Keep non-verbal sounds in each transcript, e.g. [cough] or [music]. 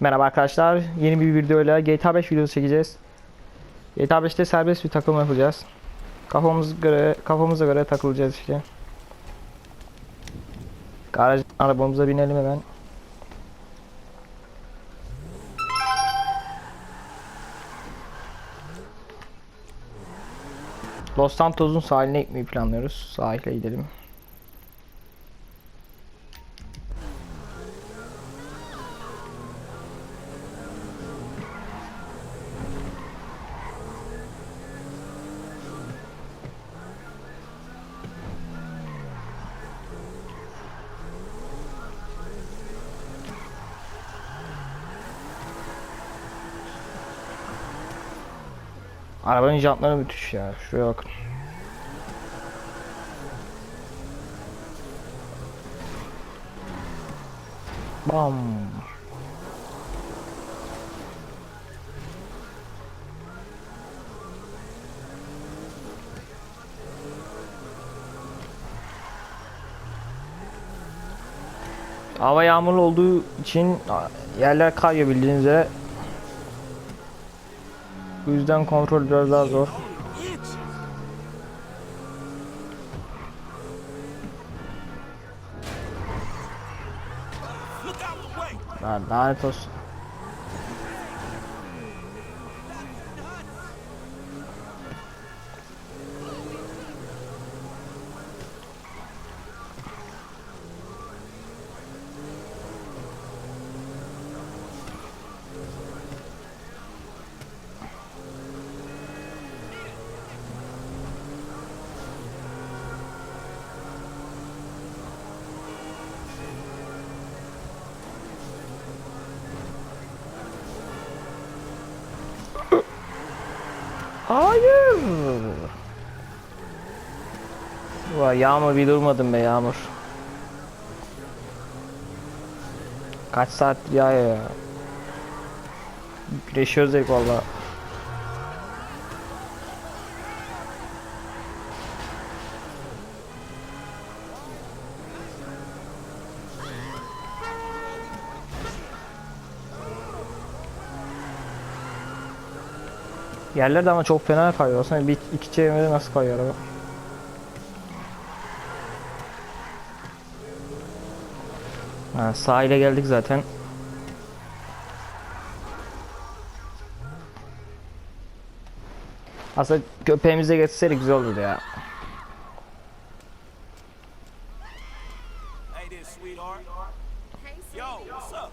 Merhaba arkadaşlar. Yeni bir videoyla GTA 5 videosu çekeceğiz. GTA 5'te serbest bir takım yapacağız. Kafamız göre kafamıza göre takılacağız işte. Garaj arabamıza binelim hemen. Los Santos'un sahiline gitmeyi planlıyoruz. Sahile gidelim. Arabanın jantları müthiş ya. Şuraya bakın. Bam. Hava yağmurlu olduğu için yerler kayıyor bildiğiniz üzere. Bu yüzden kontrol biraz daha zor. Lan lanet olsun. Hayır. Vay yağmur bir durmadın be yağmur. Kaç saattir yağıyor ya. Güneşiyoruz dedik valla. Yerler de ama çok fena kayıyor. Aslında bir iki çevirmede nasıl kayıyor araba? Ha, sahile geldik zaten. Aslında köpeğimize getirseydik güzel olurdu ya. Hey there, sweetheart. Yo, what's up?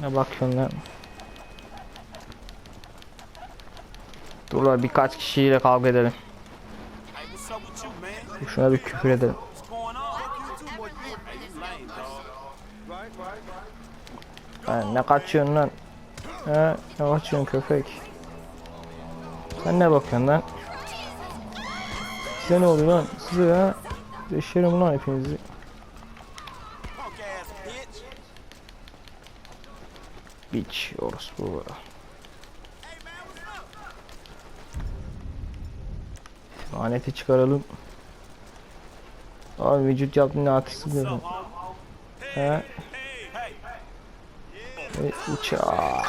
Ne bakıyorsun lan? Dur lan birkaç kişiyle kavga edelim. Şuna bir küfür edelim. Ha, ne kaçıyorsun lan? He, ne kaçıyorsun köpek? Sen ne bakıyorsun lan? Size ne oluyor lan? Size ya. Deşerim lan hepinizi. Biç orospu. Laneti çıkaralım. Abi vücut yaptığında artisti diyorum. What's up, homie? He. Ve uçağı.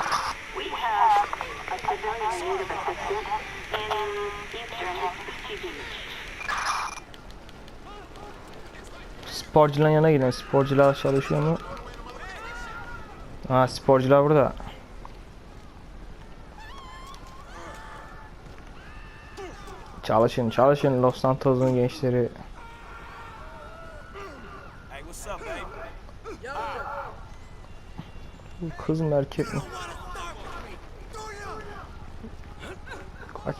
We have a civilian need of Ha sporcular burada. Çalışın çalışın Los Santos'un gençleri. Bu kız mı erkek mi? Kaç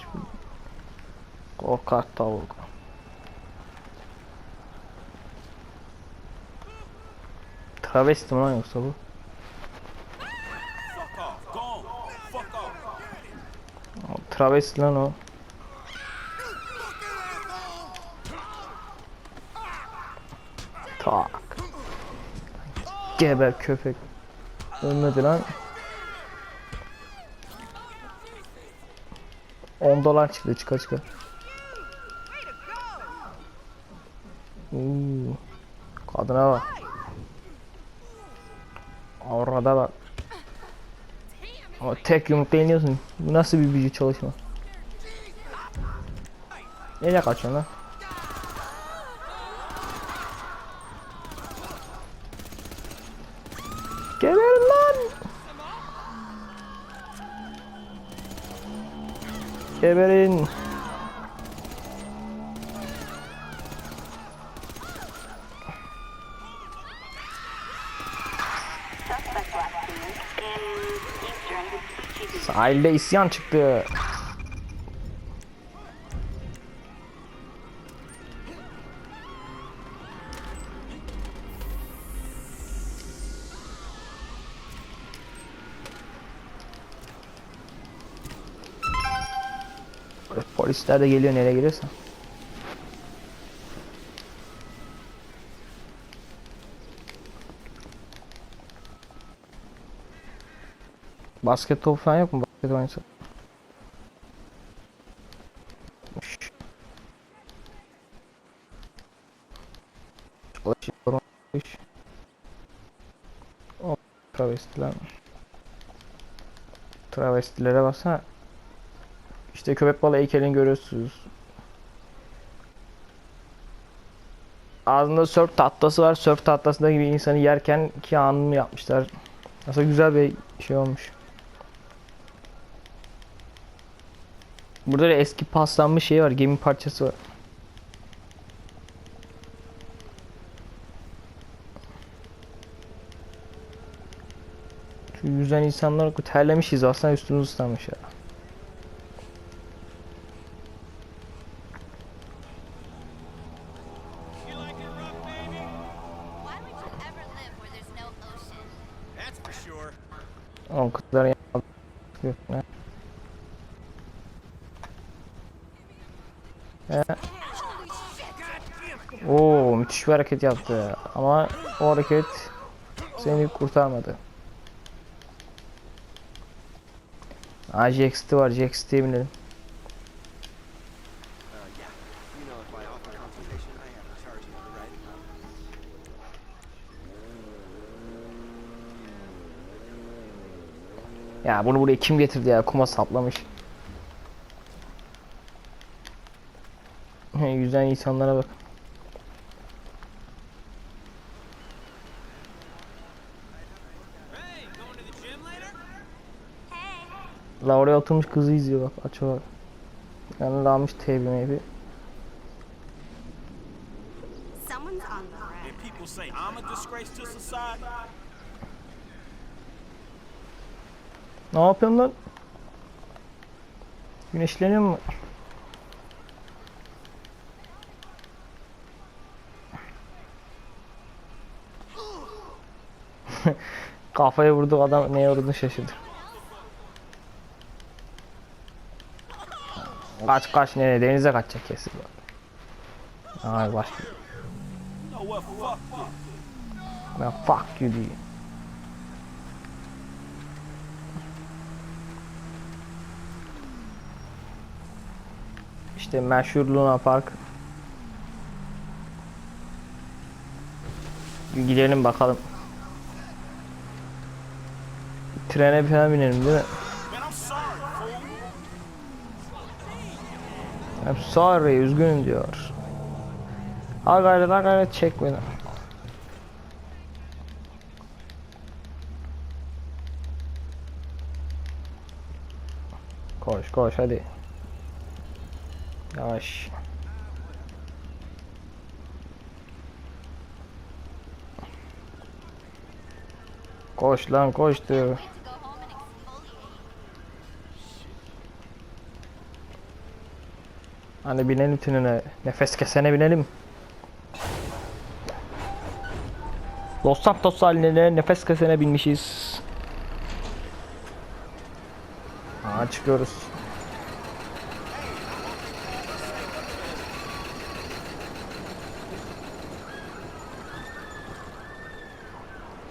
Korkak tavuk. Travesti mi lan yoksa bu? Fuck off. Go on. Fuck off. Travesti lan o. Tak. Geber köpek. Ölmedi lan. 10 dolar çıktı çıka çıka. Oo. Kadına bak. Orada bak. Ama tek yumrukla iniyorsun. Bu nasıl bir büyü çalışma? Nereye kaçıyorsun lan? Geberin lan! Geberin! Sahilde isyan çıktı. Polisler de geliyor nereye giriyorsa. Basket topu falan yok mu? Basket oynasa. Çalışıyor. iş. O travestiler. Travestilere baksana. İşte köpek balığı heykelini görüyorsunuz. Ağzında surf tahtası var. Surf tahtasında gibi insanı yerken ki anını yapmışlar. Aslında güzel bir şey olmuş. Burada da eski paslanmış şey var. Gemi parçası var. Şu yüzden insanlar terlemişiz aslında üstümüz ıslanmış ya. Why would you Bir hareket yaptı ama o hareket seni kurtarmadı. Aa var Jax'ti binelim. Ya bunu buraya kim getirdi ya kuma saplamış. [laughs] Yüzen insanlara bak. La oraya oturmuş kızı izliyor bak aç bak. Yanında almış teybi meybi. Ne yapıyorsun lan? Güneşleniyor mu? [laughs] Kafaya vurdu adam neye vurduğunu şaşırdı. Kaç kaç nereye denize kaçacak kesin. Ay this. Ben fuck you diyor. İşte meşhur Luna Park. Gidelim bakalım. Trene falan binelim değil mi? Man, I'm sorry, fool. I'm sorry, üzgünüm diyor. Al gayret, al gayret çek beni. Koş koş hadi. Yavaş. Koş lan koş diyor. Hani binelim tünele. Nefes kesene binelim. Los Santos haline nefes kesene binmişiz. Aa çıkıyoruz.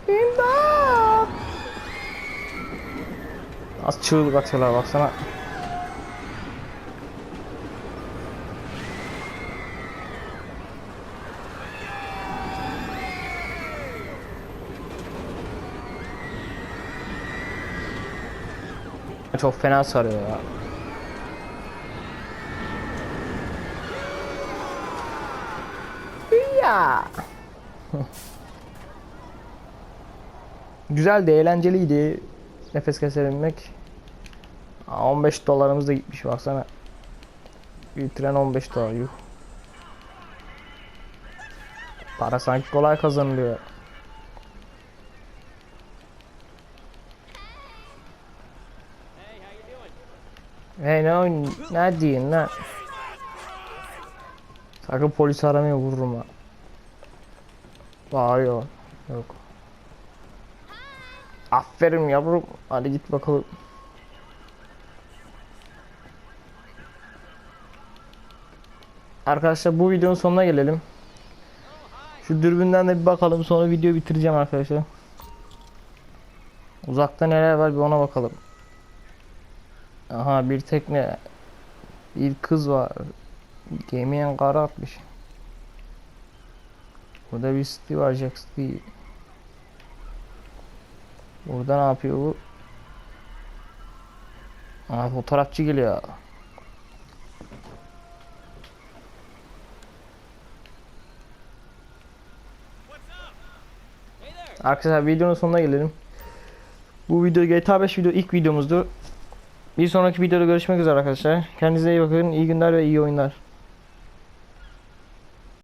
İmdat! Az çığlık atıyorlar baksana. Çok fena sarıyor ya. Ya. [laughs] Güzeldi, eğlenceliydi. Nefes kesebilmek. Aa, 15 dolarımız da gitmiş baksana. Bir tren 15 dolar yuh. Para sanki kolay kazanılıyor. Hey ne oyun- ne diyorsun lan? Sakın polis aramaya vururum ha. Bağırıyor. Yok. Aferin yavrum. Hadi git bakalım. Arkadaşlar bu videonun sonuna gelelim. Şu dürbünden de bir bakalım sonra video bitireceğim arkadaşlar. Uzakta neler var bir ona bakalım. Aha bir tekne. Bir kız var. Gemiye kara atmış. Burada bir Steve var Jack Steve. Burada ne yapıyor bu? Aa fotoğrafçı geliyor. Arkadaşlar videonun sonuna gelelim. Bu video GTA 5 video ilk videomuzdu. Bir sonraki videoda görüşmek üzere arkadaşlar. Kendinize iyi bakın. İyi günler ve iyi oyunlar.